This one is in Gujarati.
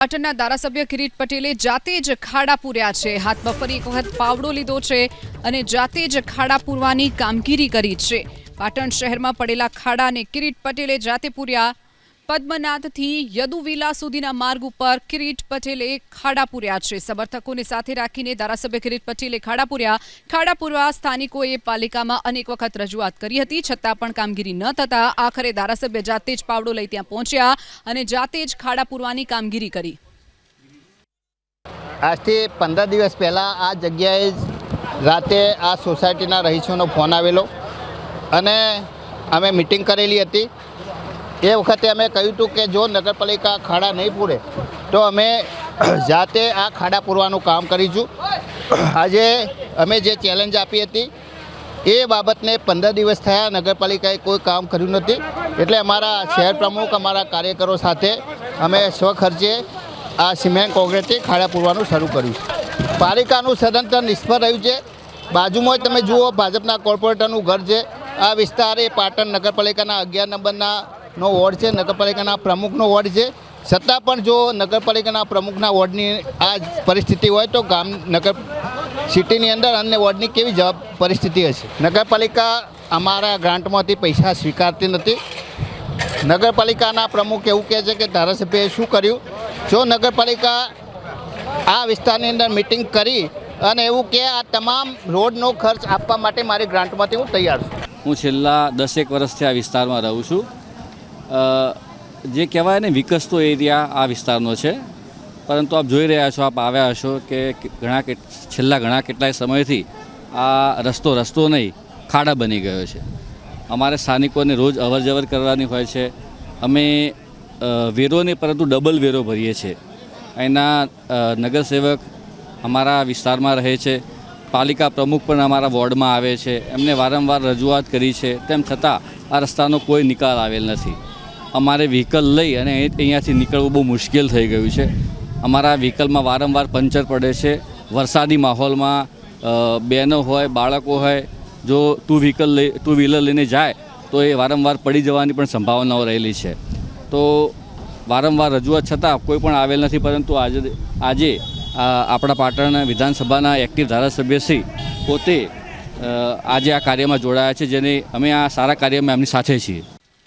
પાટણના ધારાસભ્ય કિરીટ પટેલે જાતે જ ખાડા પૂર્યા છે. હાથમાં ફરી એક વખત પાવડો લીધો છે અને જાતે જ ખાડા પૂરવાની કામગીરી કરી છે. પાટણ શહેરમાં પડેલા ખાડાને કિરીટ પટેલે જાતે પૂર્યા પદ્મનાથથી યદુવિલા સુધીના માર્ગ ઉપર કિરીટ પટેલે ખાડા પૂર્યા છે. સમર્થકોને સાથે રાખીને ધારાસભ્ય કિરીટ પટેલે ખાડા પૂર્યા. ખાડા પૂરવા સ્થાનિકોએ પાલિકામાં અનેક વખત રજૂઆત કરી હતી. છતાં પણ કામગીરી ન થતાં આખરે ધારાસભ્ય જાતે જ પાવડો લઈ ત્યાં પહોંચ્યા અને જાતે જ ખાડા પૂરવાની કામગીરી કરી. આજથી પંદર દિવસ પહેલાં આ જગ્યાએ રાતે આ સોસાયટીના રહીશોનો ફોન આવેલો અને અમે મિટિંગ કરેલી હતી. એ વખતે અમે કહ્યું હતું કે જો નગરપાલિકા ખાડા નહીં પૂરે, તો અમે જાતે આ ખાડા પૂરવાનું કામ કરીશું. આજે અમે જે ચેલેન્જ આપી હતી, એ બાબતને પંદર દિવસ થયા નગરપાલિકાએ કોઈ કામ કર્યું નથી. એટલે અમારા શહેર પ્રમુખ, અમારા કાર્યકરો સાથે અમે સ્વખર્ચે આ સિમેન્ટ કોંગ્રેસથી ખાડા પૂરવાનું શરૂ કર્યું પાલિકાનું સદંતર નિષ્ફળ રહ્યું છે. બાજુમાં જ તમે જુઓ, ભાજપના કોર્પોરેટરનું ઘર છે. આ વિસ્તાર એ પાટણ નગરપાલિકાના અગિયાર નંબરના નો વોર્ડ છે, નગરપાલિકાના પ્રમુખનો વોર્ડ છે. છતાં પણ જો નગરપાલિકાના પ્રમુખના વોર્ડની આ પરિસ્થિતિ હોય તો ગામ, નગર સિટીની અંદર અન્ય વોર્ડની કેવી જવાબ પરિસ્થિતિ હશે? નગરપાલિકા અમારા ગ્રાન્ટમાંથી પૈસા સ્વીકારતી નથી. નગરપાલિકાના પ્રમુખ એવું કહે છે કે ધારાસભ્યએ શું કર્યું? જો નગરપાલિકા આ વિસ્તારની અંદર મિટિંગ કરી અને એવું કે આ તમામ રોડનો ખર્ચ આપવા માટે મારી ગ્રાન્ટમાંથી હું તૈયાર છું. હું છેલ્લા દસેક વર્ષથી આ વિસ્તારમાં રહું છું. જે કહેવાય ને વિકસતો એરિયા આ વિસ્તારનો છે. પરંતુ આપ જોઈ રહ્યા છો, આપ આવ્યા હશો કે ઘણા છેલ્લા ઘણા કેટલાય સમયથી આ રસ્તો રસ્તો નહીં, ખાડા બની ગયો છે. અમારે સ્થાનિકોને રોજ અવર જવર કરવાની હોય છે. અમે વેરો નહીં પરંતુ ડબલ વેરો ભરીએ છીએ. અહીંના નગરસેવક અમારા વિસ્તારમાં રહે છે. પાલિકા પ્રમુખ પણ અમારા વોર્ડમાં આવે છે. એમને વારંવાર રજૂઆત કરી છે. તેમ છતાં આ રસ્તાનો કોઈ નિકાલ આવેલ નથી. અમારે વ્હીકલ લઈ અને અહીં- અહીંયાથી નીકળવું બહુ મુશ્કેલ થઈ ગયું છે. અમારા વ્હીકલમાં વારંવાર પંચર પડે છે. વરસાદી માહોલમાં બહેનો હોય, બાળકો હોય, જો ટુ વ્હીકલ લઈ ટુ વ્હીલર લઈને જાય, તો એ વારંવાર પડી જવાની પણ સંભાવનાઓ રહેલી છે. તો વારંવાર રજૂઆત છતાં કોઈ પણ આવેલ નથી, પરંતુ આજે આજે આપણા પાટણ વિધાનસભાના એક્ટિવ ધારાસભ્યશ્રી પોતે આજે આ કાર્યમાં જોડાયા છે, જેને અમે આ સારા કાર્યમાં એમની સાથે છીએ.